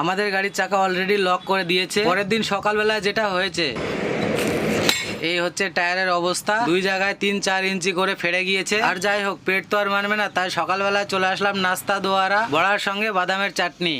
আমাদের গাড়ির চাকা অলরেডি লক করে দিয়েছে। পরের দিন সকালবেলা যেটা হয়েছে, এই হচ্ছে টায়ারের অবস্থা। দুই জায়গায় তিন চার ইঞ্চি করে ফেড়ে গিয়েছে। আর যাই হোক, পেট তো আর মানবে না, তাই সকালবেলা চলে আসলাম নাস্তা দোয়ারা, বড়ার সঙ্গে বাদামের চাটনি।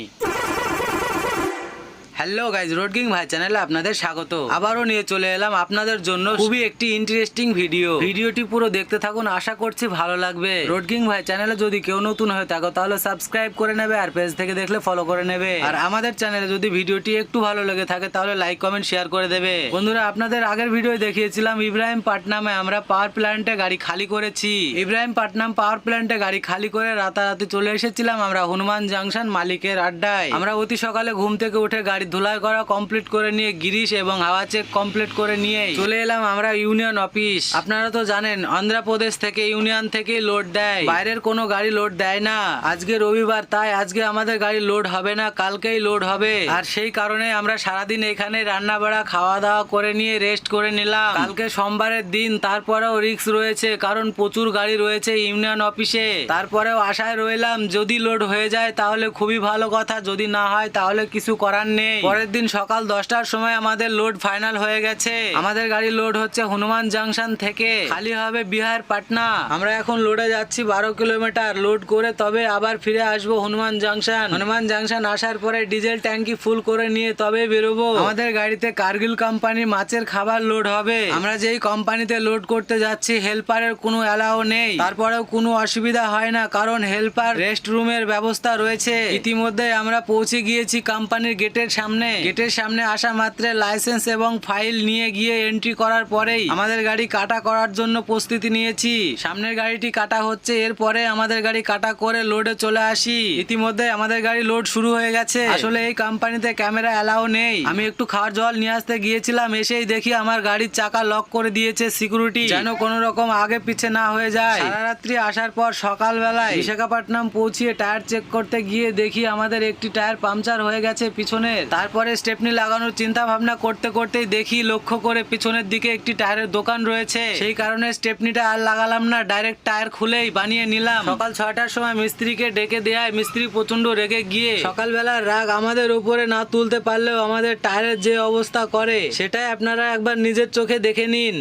Hello guys road king Bhai চ্যানেলে আপনাদের স্বাগত আবারও নিয়ে চলে এলাম আপনাদের জন্য খুবই একটি ইন্টারেস্টিং ভিডিও ভিডিওটি পুরো দেখতে থাকুন, আশা করছি ভালো লাগবে। রোড কিং ভাই চ্যানেলে যদি কেউ নতুন হয়ে থাকো, তাহলে সাবস্ক্রাইব করে নেবে আর পেজ থেকে দেখলে ফলো করে নেবে। আর আমাদের চ্যানেলে যদি ভিডিওটি একটু ভালো লেগে থাকে, তাহলে লাইক কমেন্ট শেয়ার করে দেবে। বন্ধুরা, আপনাদের আগের ভিডিও দেখিয়েছিলাম ইব্রাহিম পাটনামে আমরা পাওয়ার প্ল্যান্টে গাড়ি খালি করেছি। ইব্রাহিম পাটনাম পাওয়ার প্ল্যান্টে গাড়ি খালি করে রাতারাতি চলে এসেছিলাম আমরা হনুমান জাংশন মালিকের আড্ডায়। আমরা অতি সকালে ঘুম থেকে উঠে গাড়ি ধুলাই করা কমপ্লিট করে নিয়ে গিরিশ এবং হাওয়া চেক কমপ্লিট করে নিয়ে চলে এলাম আমরা ইউনিয়ন অফিস আপনারা তো জানেন, অন্ধ্রপ্রদেশ থেকে ইউনিয়ন থেকে লোড দেয়। বাইরের কোনো গাড়ি লোড দেয় না। আজকে রবিবার, তাই আজকে আমাদের গাড়ি লোড হবে না, কালকেই লোড হবে। আর সেই কারণে আমরা সারাদিন এখানে রান্না বাড়া খাওয়া দাওয়া করে নিয়ে রেস্ট করে নিলাম। কালকে সোমবারের দিন তারপরেও রিস্ক রয়েছে, কারণ প্রচুর গাড়ি রয়েছে ইউনিয়ন অফিসে তারপরেও আশায় রইলাম, যদি লোড হয়ে যায় তাহলে খুবই ভালো কথা, যদি না হয় তাহলে কিছু করার নেই। পরের দিন সকাল দশটার সময় আমাদের লোড ফাইনাল হয়ে গেছে। আমাদের গাড়ি লোড হচ্ছে হনুমান জাংশন থেকে। খালি হবে বিহার পাটনা। আমরা এখন লোডে যাচ্ছি বারো কিলোমিটার। লোড করে তবে আবার ফিরে আসব হনুমান জাংশন হনুমান জাংশন আসার পরে ডিজেল ট্যাঙ্কি ফুল করে নিয়ে তবে বেরোবো। আমাদের গাড়িতে কার্গিল কোম্পানির মাছের খাবার লোড হবে। আমরা যেই কোম্পানিতে লোড করতে যাচ্ছি হেল্পারের কোনো অ্যালাও নেই। তারপরেও কোনো অসুবিধা হয় না, কারণ হেল্পার রেস্ট রুমের ব্যবস্থা রয়েছে। ইতিমধ্যে আমরা পৌঁছে গিয়েছি কোম্পানির গেটের সামনে। গেটের সামনে আসা মাত্রে লাইসেন্স এবং ফাইল নিয়ে গিয়ে এন্ট্রি করার পরেই আমাদের গাড়ি কাটা করার জন্য প্রস্তুতি নিয়েছি। সামনের গাড়িটি কাটা হচ্ছে, এরপরে আমাদের গাড়ি কাটা করে লোডে চলে আসি। ইতিমধ্যে আমাদের গাড়ি লোড শুরু হয়ে গেছে। আসলে এই কোম্পানিতে ক্যামেরা অ্যালাও নেই। আমি একটু খাওয়ার জল নিয়ে আসতে গিয়েছিলাম, এসেই দেখি আমার গাড়ির চাকা লক করে দিয়েছে সিকিউরিটি। যেন কোনো রকম আগে পিছে না হয়ে যায়। সারা রাত্রি আসার পর সকালবেলায় বিশাখাপট্টনম পৌঁছিয়ে টায়ার চেক করতে গিয়ে দেখি আমাদের একটি টায়ার পাংচার হয়ে গেছে পিছনের। তারপরে স্টেপনি লাগানোর চিন্তা ভাবনা করতে করতেই দেখি লক্ষ্য করে পিছনের দিকে একটি টায়ারের দোকান রয়েছে। সেই কারণে স্টেপনিটা আর লাগালাম না, ডাইরেক্ট টায়ার খুলেই বানিয়ে নিলাম। সকাল ছয়টার সময় মিস্ত্রিকে ডেকে দেয় মিস্ত্রি প্রচণ্ড রেগে গিয়ে সকালবেলার রাগ আমাদের উপরে না তুলতে পারলেও আমাদের টায়ারের যে অবস্থা করে, সেটাই আপনারা একবার নিজের চোখে দেখে নিন।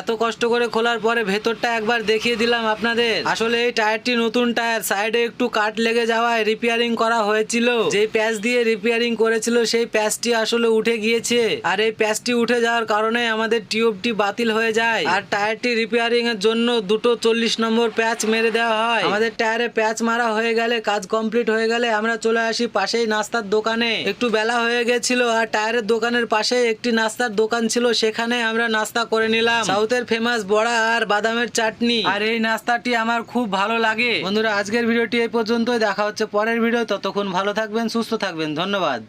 এত কষ্ট করে খোলার পরে ভেতরটা একবার দেখিয়ে দিলাম আপনাদের। আসলে এই টায়ারটি নতুন টায়ার, সাইডে একটু কাট লেগে যাওয়ায় রিপেয়ারিং করা হয়েছিল। যে প্যাচ দিয়ে রিপেয়ারিং করেছিল, সেই প্যাচটি আসলে উঠে গিয়েছে। আর এই প্যাচটি উঠে যাওয়ার কারণে আমাদের টিউবটি বাতিল হয়ে যায়। আর টায়ারটি রিপেয়ারিং এর জন্য দুটো চল্লিশ নম্বর প্যাচ মেরে দেওয়া হয়। আমাদের টায়ারে প্যাচ মারা হয়ে গেলে, কাজ কমপ্লিট হয়ে গেলে আমরা চলে আসি পাশেই নাস্তার দোকানে। একটু বেলা হয়ে গেছিল আর টায়ারের দোকানের পাশে একটি নাস্তার দোকান ছিল, সেখানে আমরা নাস্তা করে নিলাম। সাউথের ফেমাস বড়া আর বাদামের চাটনি। আর এই নাস্তাটি আমার খুব ভালো লাগে। বন্ধুরা আজকের ভিডিওটি এই পর্যন্তই। দেখা হচ্ছে পরের ভিডিও ততক্ষণ ভালো থাকবেন সুস্থ থাকবেন। ধন্যবাদ।